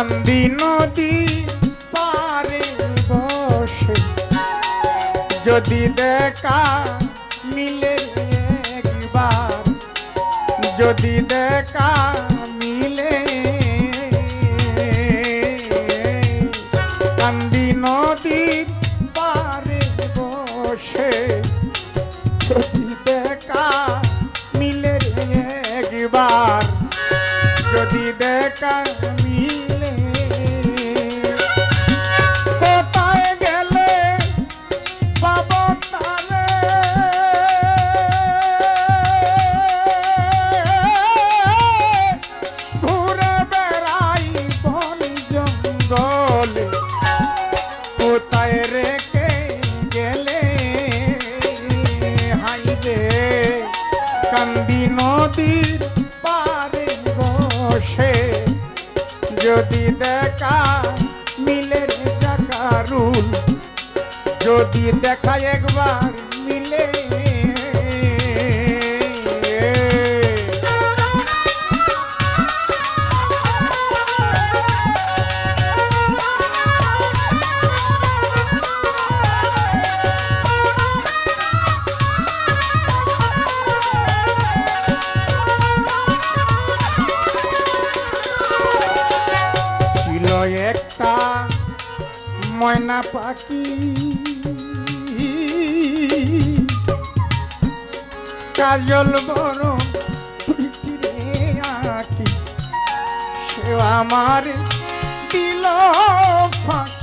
কান্দি নদী পারে বসে। যদি দেখা মিলে একবার, যদি দেখা মিলে কান্দি নদীর পারে বসে। যদি দেখা মিলে একবার বসে যদি দেখা মিলে যদি দেখা একবার ময়না পাখি। কাজল বড় আঁকি। সে আমার দিল ফাঁকি।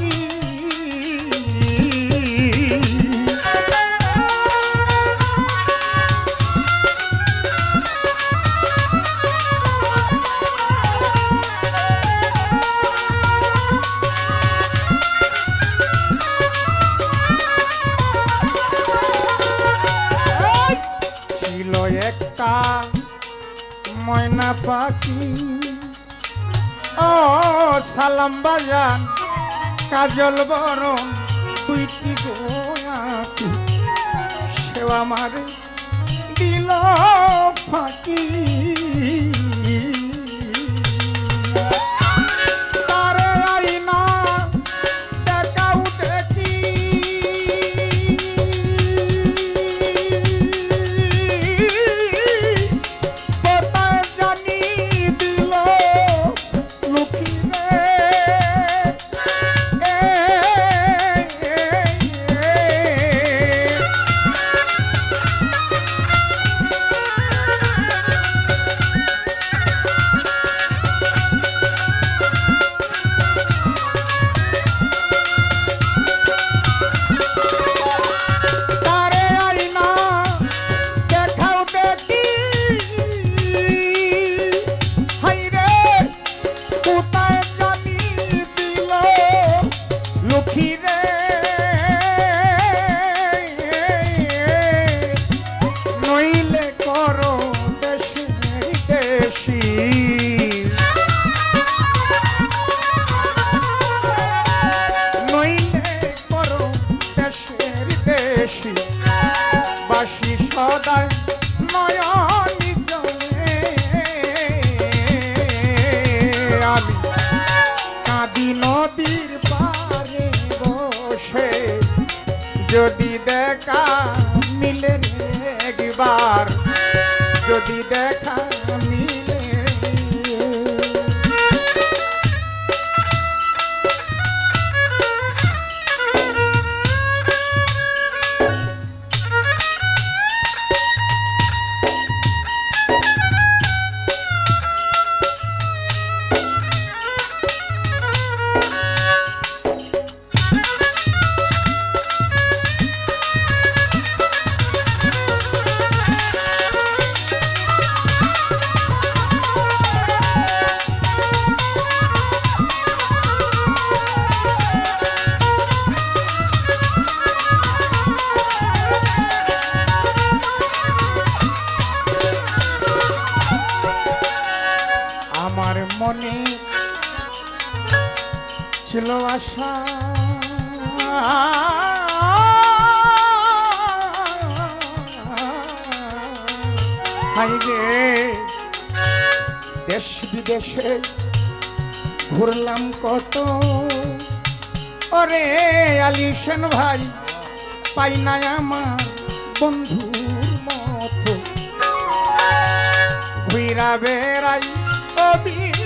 সালাম বাজান কাজল বরণ তুইটি গোয়াকি সে আমার দিল ফাঁকি। দেশি বাসি সদায় নয়নি আমি কাঁদি নদীর পারে বসে যদি দেখা মিলে একবার ছিল আশা। দেশ বিদেশে ঘুরলাম কত। অরে আলিসেন ভাই, পাই না আমার বন্ধু মতো। ঘুরা বেড়াই অবি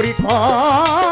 করি কর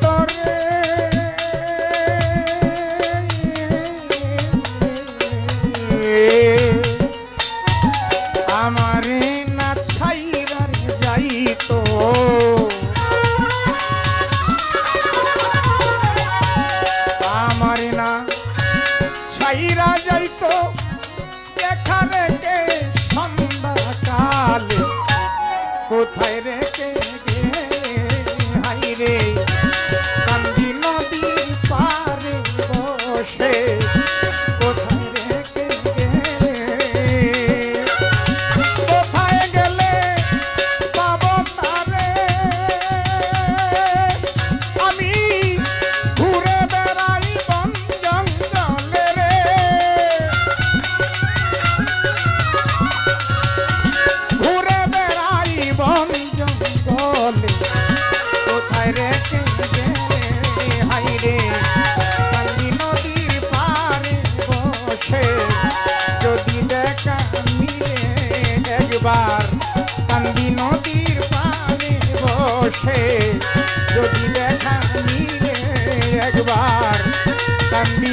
territorio.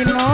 no